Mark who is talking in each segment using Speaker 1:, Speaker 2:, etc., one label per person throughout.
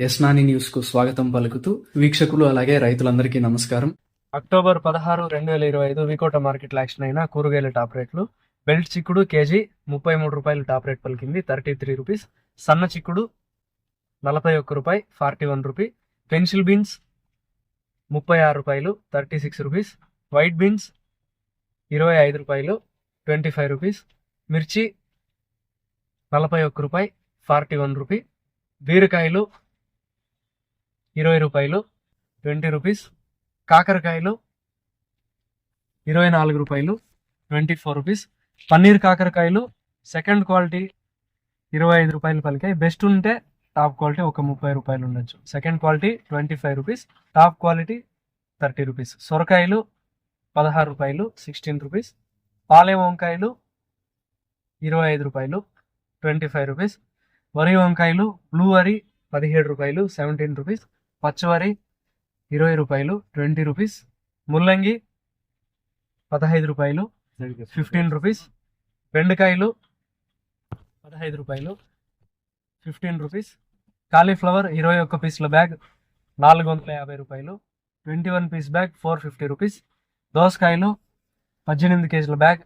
Speaker 1: యస్నాని న్యూస్కు స్వాగతం పలుకుతూ వీక్షకులు అలాగే రైతులందరికీ నమస్కారం.
Speaker 2: అక్టోబర్ పదహారు రెండు వేల ఇరవై ఐదు వికోట మార్కెట్లో యాక్షన్ అయిన కూరగాయల టాప్ రేట్లు. బెల్ట్ చిక్కుడు కేజీ ముప్పై మూడు రూపాయలు టాప్ రేట్ పలికింది థర్టీ త్రీ రూపీస్. సన్న చిక్కుడు నలభై ఒక్క రూపాయి forty one rupee. Pencil beans ముప్పై ఆరు రూపాయలు thirty six rupees. White beans ఇరవై ఐదు రూపాయలు ట్వంటీ ఫైవ్ రూపీస్. మిర్చి నలభై ఒక్క రూపాయి ఫార్టీ వన్ రూపీ. బీరకాయలు ఇరవై రూపాయలు ట్వంటీ రూపీస్. కాకరకాయలు ఇరవై నాలుగు రూపాయలు ట్వంటీ ఫోర్ రూపీస్. పన్నీర్ కాకరకాయలు సెకండ్ క్వాలిటీ ఇరవై ఐదు రూపాయలు పలికాయి. బెస్ట్ ఉంటే టాప్ క్వాలిటీ ఒక ముప్పై రూపాయలు ఉండొచ్చు. Second quality twenty five rupees. Top quality thirty rupees. సొరకాయలు పదహారు రూపాయలు సిక్స్టీన్ రూపీస్. పాలే వంకాయలు ఇరవై ఐదు రూపాయలు ట్వంటీ ఫైవ్ రూపీస్. వరి వంకాయలు బ్లూ వరి పదిహేడు రూపాయలు సెవెంటీన్ రూపీస్. పచ్చివరి ఇరవై రూపాయలు ట్వంటీ రూపీస్. ముల్లంగి పదహైదు రూపాయలు ఫిఫ్టీన్ రూపీస్. బెండకాయలు పదహైదు రూపాయలు ఫిఫ్టీన్ రూపీస్. కాలీఫ్లవర్ ఇరవై ఒక్క పీసుల బ్యాగ్ నాలుగు వందల యాభై రూపాయలు twenty one piece bag four fifty rupees. దోసకాయలు పద్దెనిమిది కేజీల బ్యాగ్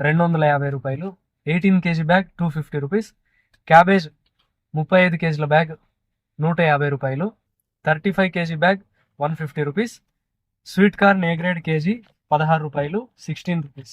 Speaker 2: రెండు వందల యాభై రూపాయలు. Eighteen kg bag two fifty rupees. Cabbage ముప్పై ఐదు కేజీల బ్యాగ్ నూట యాభై రూపాయలు. Thirty five kg bag one fifty rupees. Sweet corn A grade kg పదహారు రూపాయలు సిక్స్టీన్ రూపీస్.